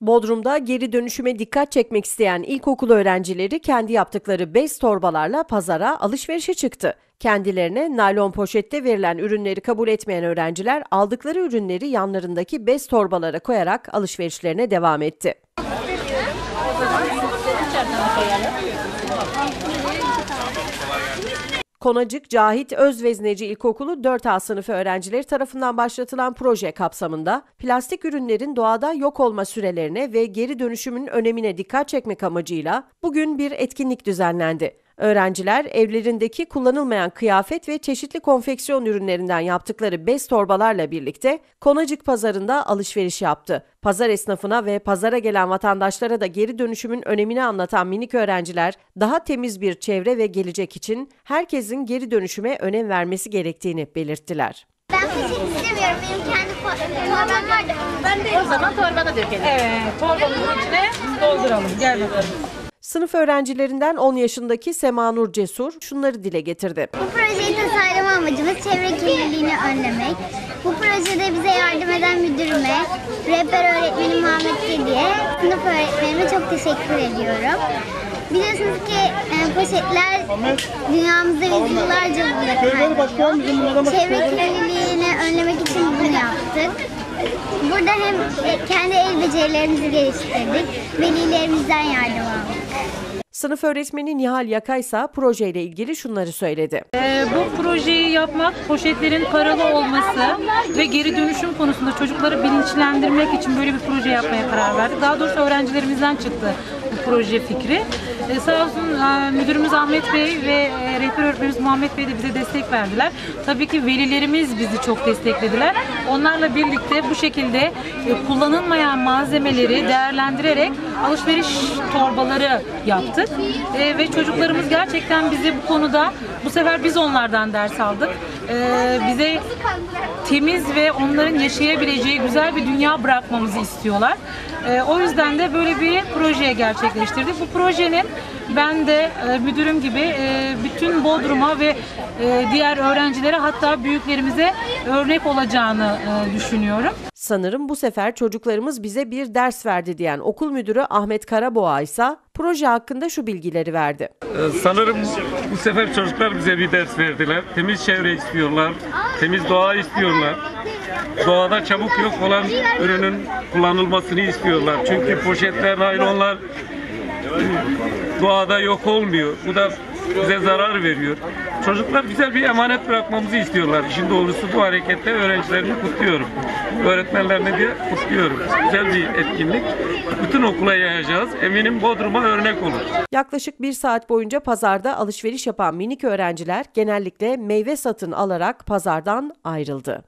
Bodrum'da geri dönüşüme dikkat çekmek isteyen ilkokul öğrencileri kendi yaptıkları bez torbalarla pazara alışverişe çıktı. Kendilerine naylon poşette verilen ürünleri kabul etmeyen öğrenciler aldıkları ürünleri yanlarındaki bez torbalara koyarak alışverişlerine devam etti. Konacık Cahit Özvezneci İlkokulu 4A sınıfı öğrencileri tarafından başlatılan proje kapsamında plastik ürünlerin doğada yok olma sürelerine ve geri dönüşümün önemine dikkat çekmek amacıyla bugün bir etkinlik düzenlendi. Öğrenciler evlerindeki kullanılmayan kıyafet ve çeşitli konfeksiyon ürünlerinden yaptıkları bez torbalarla birlikte Konacık pazarında alışveriş yaptı. Pazar esnafına ve pazara gelen vatandaşlara da geri dönüşümün önemini anlatan minik öğrenciler daha temiz bir çevre ve gelecek için herkesin geri dönüşüme önem vermesi gerektiğini belirttiler. Ben poşet istemiyorum. Benim kendi torbam var da. Ben de o zaman torbana dökelim. Evet, torbamızın içine dolduralım. Gel bakalım. Sınıf öğrencilerinden 10 yaşındaki Semanur Cesur şunları dile getirdi. Bu projeyi tasarlama amacımız çevre kirliliğini önlemek. Bu projede bize yardım eden müdürüme, rehber öğretmenim Muhammed Kedi'ye, sınıf öğretmenime çok teşekkür ediyorum. Biliyorsunuz ki e, poşetler dünyamızda yüzyıllarca bulunuyor. Çevre kirliliğini önlemek için bunu yaptık. Burada hem kendi el becerilerimizi geliştirdik, velilerimizden yardım aldık. Sınıf öğretmeni Nihal Yakaysa projeyle ilgili şunları söyledi. Ee, bu projeyi yapmak, poşetlerin paralı olması ve geri dönüşüm konusunda çocukları bilinçlendirmek için böyle bir proje yapmaya karar verdik. Daha doğrusu öğrencilerimizden çıktı bu proje fikri. Ee, sağ olsun e, müdürümüz Ahmet Bey ve e, rehber öğretmenimiz Muhammed Bey de bize destek verdiler. Tabii ki velilerimiz bizi çok desteklediler. Onlarla birlikte bu şekilde e, kullanılmayan malzemeleri değerlendirerek alışveriş torbaları yaptık. E, ve çocuklarımız gerçekten bizi bu konuda bu sefer biz onlardan ders aldık. E, bize temiz ve onların yaşayabileceği güzel bir dünya bırakmamızı istiyorlar. E, o yüzden de böyle bir proje gerçekleştirdik. Bu projenin ben de e, müdürüm gibi e, bütün Bodrum'a ve e, diğer öğrencilere hatta büyüklerimize örnek olacağını e, düşünüyorum. Sanırım bu sefer çocuklarımız bize bir ders verdi diyen okul müdürü Ahmet Karaboğa ise proje hakkında şu bilgileri verdi. Ee, Sanırım bu sefer çocuklar bize bir ders verdiler. Temiz çevre istiyorlar, temiz doğa istiyorlar. Doğada çabuk yok olan ürünün kullanılmasını istiyorlar. Çünkü poşetler, naylonlar doğada yok olmuyor. Bu da bize zarar veriyor. Çocuklar güzel bir emanet bırakmamızı istiyorlar. İşin doğrusu bu harekette öğrencilerimi kutluyorum. Öğretmenlerini de kutluyorum. Güzel bir etkinlik. Bütün okula yayacağız. Eminim Bodrum'a örnek olur. Yaklaşık bir saat boyunca pazarda alışveriş yapan minik öğrenciler genellikle meyve satın alarak pazardan ayrıldı.